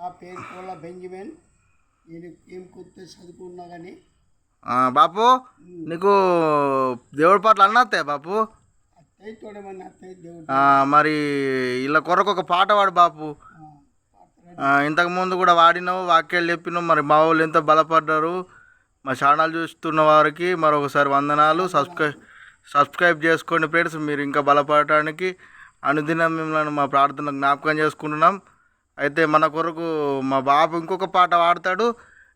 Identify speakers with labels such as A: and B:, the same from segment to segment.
A: నా పేరు కోళ్ళ బెంజమిన్. నేను ఏం కొత్త చదువుకున్నా కానీ
B: బాపు నీకు దేవుడి పాటలు అన్నత్తే బాపు?
A: అత్తయ్య తోడమని అత్తయ్య దేవుడు.
B: ఆ, మరి ఇలా కొరకు ఒక పాట పాడు బాపు. ఇంతకు ముందు కూడా వాడినావు వాక్యాలు చెప్పినావు మరి మా వాళ్ళు ఎంత బలపడ్డారు. మా ఛానల్ చూస్తున్న వారికి మరొకసారి వందనాలు. సబ్స్క్రైబ్ సబ్స్క్రైబ్ చేసుకోండి ఫ్రెండ్స్ మీరు ఇంకా బలపడటానికి. అనుదినం మిమ్మల్ని మా ప్రార్థన జ్ఞాపకం చేసుకుంటున్నాం. అయితే మన కొరకు మా బాబు ఇంకొక పాట పాడతాడు.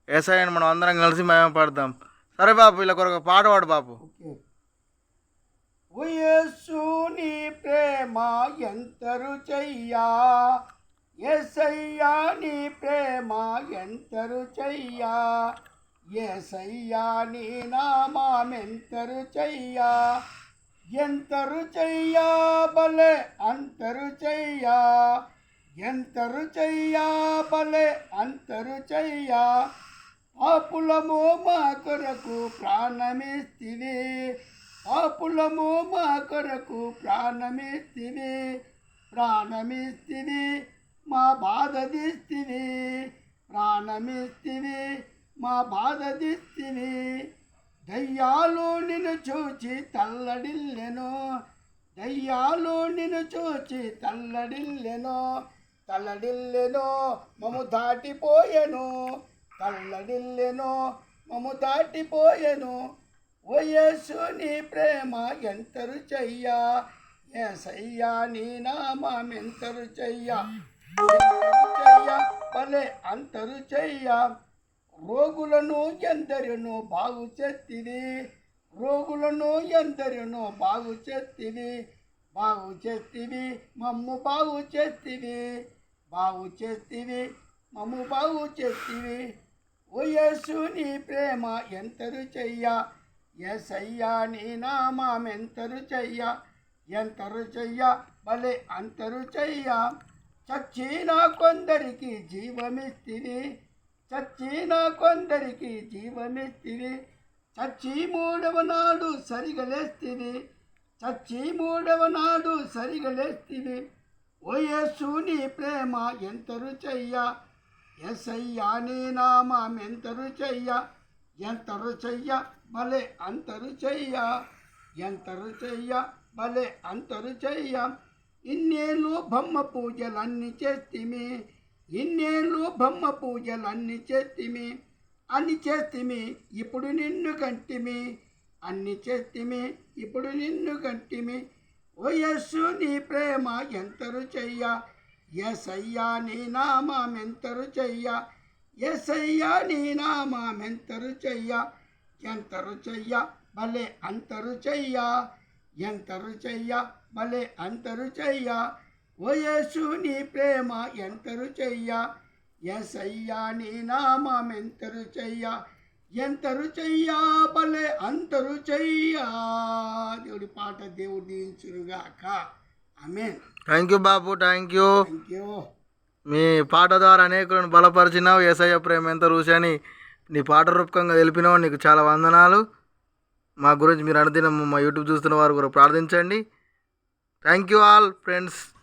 B: ఏసఐని మనం అందరం కలిసి మేము పాడతాం. సరే బాబు ఇలా కొరకు పాట పాడు బాబు.
A: ఓకే. నీ ప్రేమ ఎంత రుచయ్యా ఎసయ్యా నీ ప్రేమ ఎంత రుచయ్యా ఎసయ్యా నీ నామం ఎంత రుచయ్యా ఎంత రుచయ్యా బలే అంత రుచయ్యా ఎంత రుచయ్యా బలే అంత రుచయ్యా పాపులము మా కొరకు ప్రాణమిస్తివి పాపులము మా కొరకు ప్రాణమిస్తివి ప్రాణమిస్తివి మా బాధ దిస్తివి ప్రాణమిస్తివి మా బాధ దిస్తివి దయ్యాలు నిన్ను చూచి తల్లడిల్లెను. దయ్యాలు నిన్ను చూచి తల్లడిల్లెను. తల్లడిల్లెనో మము దాటిపోయెను. తల్లడిల్లెనో మము దాటిపోయెను. వయస్సు నీ ప్రేమ ఎంతరు చెయ్యా? ఏసయ్యా నీ నామం ఎంతరు చెయ్యా? చెయ్యా? భలే అంతరు చెయ్యా. రోగులను ఎందరినో బాగు చేతివి రోగులను ఎందరినో బాగు చేతివి బాగు చేతివి మమ్ము బాగు చేతివి బాగు చేస్తివి మమ్ము బాగు చేస్తివి. ఓ యేసు నీ ప్రేమ ఎంత రుచయ్యా ఎసయ్యా నీ నామం ఎంత రుచయ్యా ఎంత రుచయ్యా భలే అంత చెయ్యా? చచ్చిన కొందరికి జీవమిస్తివి. చచ్చిన కొందరికి జీవమిస్తివి. చచ్చి మూడవ నాడు సరిగలేస్తివి. చచ్చి మూడవ నాడు సరిగలేస్తివి. ఓ నీ ప్రేమ ఎంత రుచయ్యా ఎసయ్యా నీ నామం ఎంత రుచయ్యా ఎంత రుచయ్యా భలే అంత రుచయ్యా ఎంత రుచయ్యా భలే అంత రుచయ్యా ఇన్నేళ్ళు బొమ్మ పూజలన్నీ చేస్తిమి ఇన్నేళ్ళు బొమ్మ పూజలన్నీ చేస్తిమి అన్ని చేస్తిమి ఇప్పుడు నిన్ను కంటిమి అన్ని చేస్తిమి ఇప్పుడు నిన్ను కంటిమి. ఓ యస్సు నీ ప్రేమ ఎంతరు చెయ్య? ఎసయ్యా నీ నామెంతరు చెయ్య? ఎసయ్యా నీ నామెంతరు చెయ్య? ఎంతరు చెయ్య? భలే అంతరు చెయ్య? ఎంతరు చెయ్య? భలే అంతరు చెయ్య? ఓ యేసు నీ ప్రేమ ఎంతరు చెయ్య? ఎసయ్యా నీ నామెంతరు చెయ్య? రుచయ్యా ఎంత రుచయ్యా భలే అంత రుచయ్యా దేవుడి పాట దేవుడు దీవించురుగాక ఆమెన్.
B: థ్యాంక్ యూ బాబు థ్యాంక్ యూ
A: థ్యాంక్ యూ
B: మీ పాట ద్వారా అనేకులను బలపరిచినావు. ఏసయ్య ప్రేమ ఎంత రుచి నీ పాట రూపకంగా తెలిపినావు. నీకు చాలా వందనాలు. మా గురించి మీరు అనుదినం మా యూట్యూబ్ చూస్తున్న వారు కూడా ప్రార్థించండి. Thank you all friends.